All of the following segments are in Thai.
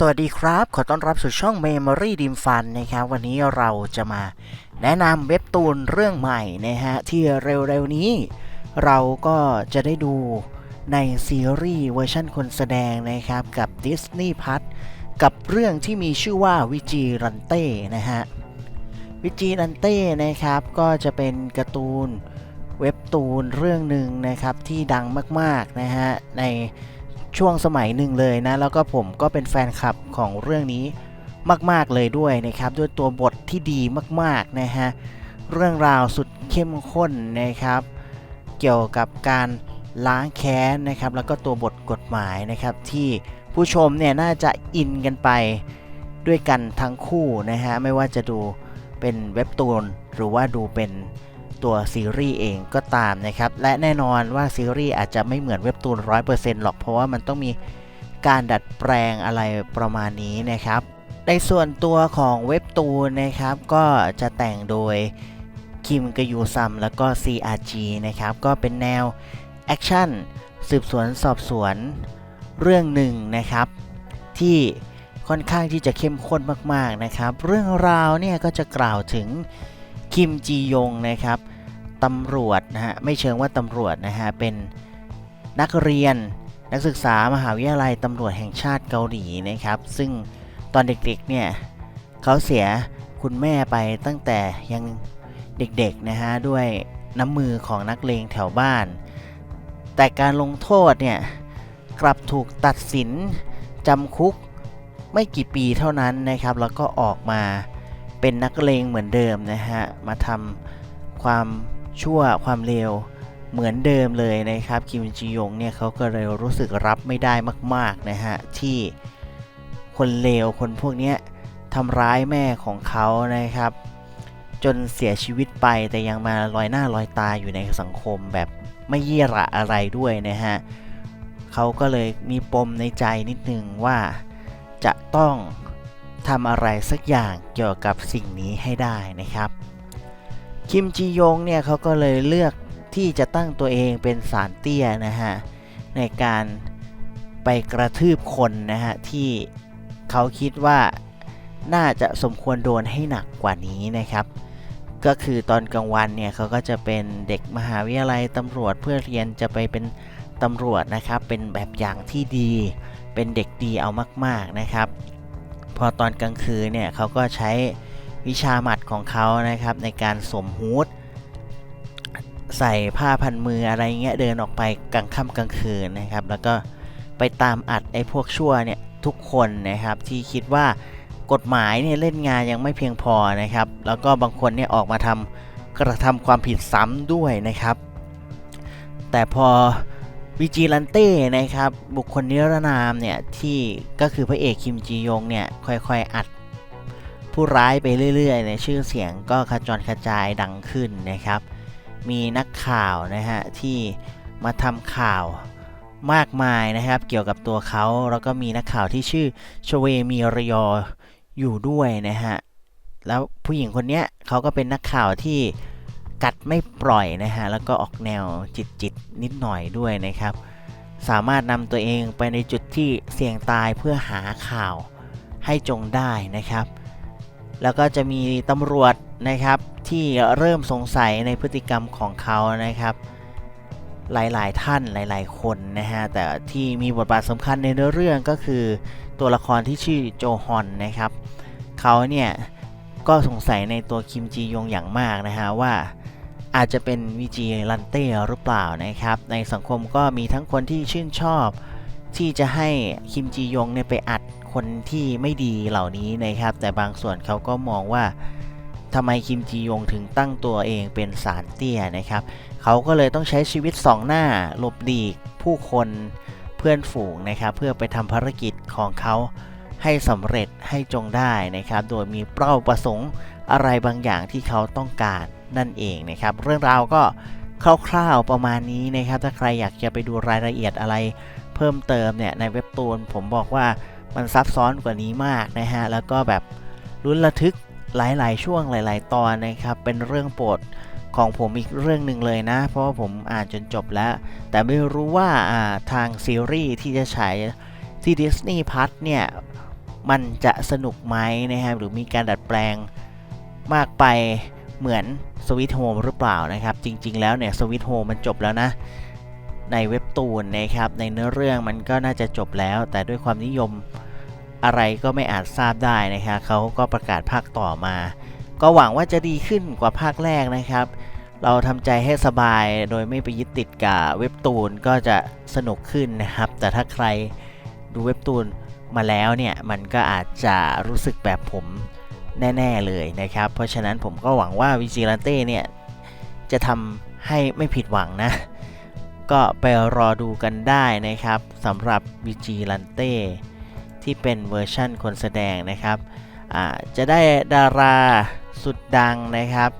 สวัสดีครับ ขอต้อนรับสู่ช่อง Memory d e m Fun นะครับ วันนี้เราจะมาแนะนำเว็บตูนเรื่องใหม่นะฮะ ที่เร็วๆนี้ เราก็จะได้ดูในซีรีส์เวอร์ชันคนแสดงนะครับ กับ Disney p l u s กับเรื่องที่มีชื่อว่าวิจิรันเต้นะฮะ วิจิรันเต้นะครับ ก็จะเป็นการ์ตูนเว็บตูนเรื่องหนึ่งนะครับที่ดังมากๆนะฮะใน ช่วงสมัยหนึ่งเลยนะ แล้วก็ผมก็เป็นแฟนคลับของเรื่องนี้มาก ๆ เลยด้วยนะครับ ด้วยตัวบทที่ดีมาก ๆ นะฮะ เรื่องราวสุดเข้มข้นนะครับ เกี่ยวกับการล้างแค้นนะครับ แล้วก็ตัวบทกฎหมายนะครับ ที่ผู้ชมเนี่ยน่าจะอินกันไปด้วยกันทั้งคู่นะฮะ ไม่ว่าจะดูเป็นเว็บตูนหรือว่าดูเป็น ตัวซีรีส์เองก็ตามนะครับ และแน่นอนว่าซีรีส์อาจจะไม่เหมือนเว็บตูน 100%หรอกเพราะว่ามันต้องมีการดัดแปลงอะไรประมาณนี้นะครับ ในส่วนตัวของเว็บตูนนะครับ ก็จะแต่งโดยคิมกยูซัมแล้วก็ CRG นะครับ ก็เป็นแนวแอคชั่นสืบสวนสอบสวนเรื่องหนึ่งนะครับ ที่ค่อนข้างที่จะเข้มข้นมากๆนะครับ เรื่องราวเนี่ยก็จะกล่าวถึงคิมจียงนะครับ ตำรวจนะฮะไม่เชิงว่าตำรวจนะฮะเป็นนักเรียนนักศึกษามหาวิทยาลัยตำรวจแห่งชาติเกาหลีนะครับ ซึ่งตอนเด็กๆเนี่ยเขาเสียคุณแม่ไปตั้งแต่ยังเด็กๆนะฮะด้วยน้ำมือของนักเลงแถวบ้าน แต่การลงโทษเนี่ยกลับถูกตัดสินจำคุกไม่กี่ปีเท่านั้นนะครับ แล้วก็ออกมาเป็นนักเลงเหมือนเดิมนะฮะมาทำความ ชั่วความเลวเหมือนเดิมเลยนะครับคิมจียงเนี่ยเขาก็เลยรู้สึกรับไม่ได้มากๆนะฮะที่คนเลวคนพวกนี้ทำร้ายแม่ของเขานะครับ จนเสียชีวิตไปแต่ยังมาลอยหน้าลอยตาอยู่ในสังคมแบบไม่เยี่ยระอะไรด้วยนะฮะเขาก็เลยมีปมในใจนิดนึงว่าจะต้องทำอะไรสักอย่างเกี่ยวกับสิ่งนี้ให้ได้นะครับ คิมจียงเนี่ยเขาก็เลยเลือกที่จะตั้งตัวเองเป็นสารเตี้ยนะฮะในการไปกระทืบคนนะฮะที่เขาคิดว่าน่าจะสมควรโดนให้หนักกว่านี้นะครับ ก็คือตอนกลางวันเนี่ยเขาก็จะเป็นเด็กมหาวิทยาลัยตำรวจเพื่อเรียนจะไปเป็นตำรวจนะครับ เป็นแบบอย่างที่ดี เป็นเด็กดีเอามาก ๆนะครับ พอตอนกลางคืนเนี่ยเขาก็ใช้ วิชาหมัดของเขานะครับ ในการสวมฮูดใส่ผ้าพันมืออะไรเงี้ยเดินออกไปกลางค่ำกลางคืนนะครับ แล้วก็ไปตามอัดไอ้พวกชั่วเนี่ยทุกคนนะครับที่คิดว่ากฎหมายเนี่ยเล่นงานยังไม่เพียงพอนะครับ แล้วก็บางคนเนี่ยออกมาทำกระทำความผิดซ้ำด้วยนะครับ แต่พอวิจิลันเต้นะครับบุคคลนิรนามเนี่ยที่ก็คือพระเอกคิมจียงเนี่ยค่อยๆอัด ผู้ร้ายไปเรื่อยๆในชื่อเสียงก็ขจรกระจายดังขึ้นนะครับ มีนักข่าวนะฮะที่มาทำข่าวมากมายนะครับ เกี่ยวกับตัวเขาแล้วก็มีนักข่าวที่ชื่อชเวมีรยออยู่ด้วยนะฮะแล้วผู้หญิงคนนี้เขาก็เป็นนักข่าวที่กัดไม่ปล่อยนะฮะแล้วก็ออกแนวจิตๆนิดหน่อยด้วยนะครับ สามารถนำตัวเองไปในจุดที่เสี่ยงตายเพื่อหาข่าวให้จงได้นะครับ แล้วก็จะมีตำรวจนะครับที่เริ่มสงสัยในพฤติกรรมของเขานะครับ หลายๆท่านหลาย ๆ คนนะฮะแต่ที่มีบทบาทสำคัญในเนื้อเรื่องก็คือตัวละครที่ชื่อโจฮอนนะครับเขาเนี่ยก็สงสัยในตัวคิมจียงอย่างมากนะฮะว่าอาจจะเป็นวิจีลันเต้หรือเปล่านะครับ ในสังคมก็มีทั้งคนที่ชื่นชอบที่จะให้คิมจียงเนี่ยไปอัด คนที่ไม่ดีเหล่านี้นะครับ แต่บางส่วนเขาก็มองว่าทำไมคิมจียงถึงตั้งตัวเองเป็นสารเตี้ยนะครับ เขาก็เลยต้องใช้ชีวิตสองหน้าหลบหลีกผู้คนเพื่อนฝูงนะครับ เพื่อไปทำภารกิจของเขาให้สำเร็จให้จงได้นะครับ โดยมีเป้าประสงค์อะไรบางอย่างที่เขาต้องการนั่นเองนะครับ เรื่องราวก็คร่าวๆประมาณนี้นะครับ ถ้าใครอยากจะไปดูรายละเอียดอะไร เพิ่มเติมเนี่ยในเว็บตูนผมบอกว่า มันซับซ้อนกว่านี้มากนะฮะ แล้วก็แบบลุ้นระทึกหลาย ๆ ช่วงหลาย ๆ ตอนนะครับ เป็นเรื่องโปรดของผมอีกเรื่องหนึ่งเลยนะ เพราะว่าผมอ่านจนจบแล้ว แต่ไม่รู้ว่าทางซีรีส์ที่จะฉายที่ Disney Plus เนี่ย มันจะสนุกไหมนะครับหรือมีการดัดแปลงมากไปเหมือนสวิตโฮมหรือเปล่านะครับ จริง ๆ แล้วเนี่ยสวิตโฮมมันจบแล้วนะ ในเว็บตูนนะครับ ในเนื้อเรื่องมันก็น่าจะจบแล้ว แต่ด้วยความนิยมอะไรก็ไม่อาจทราบได้นะครับเขาก็ประกาศภาคต่อมา ก็หวังว่าจะดีขึ้นกว่าภาคแรกนะครับ เราทำใจให้สบายโดยไม่ไปยึดติดกับเว็บตูนก็จะสนุกขึ้นนะครับ แต่ถ้าใครดูเว็บตูนมาแล้วเนี่ยมันก็อาจจะรู้สึกแบบผมแน่ ๆ เลยนะครับ เพราะฉะนั้นผมก็หวังว่าวิจิลันเต้เนี่ย จะทำให้ไม่ผิดหวังนะ ก็ไปรอดูกันได้นะครับสำหรับวิจิลันเต้ที่เป็นเวอร์ชั่นคนแสดงนะครับจะได้ดาราสุดดังนะครับ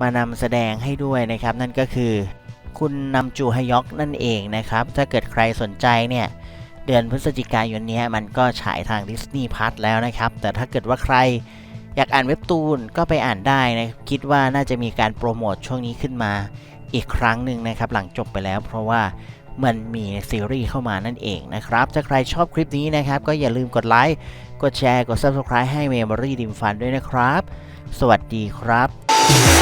มานำแสดงให้ด้วยนะครับ นั่นก็คือคุณนำจูฮยอกนั่นเองนะครับ ถ้าเกิดใครสนใจเนี่ยเดือนพฤศจิกายนนี้มันก็ฉายทาง Disney p l u s แล้วนะครับ แต่ถ้าเกิดว่าใครอยากอ่านเว็บตูนก็ไปอ่านได้นะคิดว่าน่าจะมีการโปรโมทช่วงนี้ขึ้นมา อีกครั้งหนึ่งนะครับหลังจบไปแล้ว เพราะว่ามันมีซีรีส์เข้ามานั่นเองนะครับ ถ้าใครชอบคลิปนี้นะครับ ก็อย่าลืมกดไลค์ กดแชร์ กด Subscribe ให้ Memory ดิมฟันด้วยนะครับ สวัสดีครับ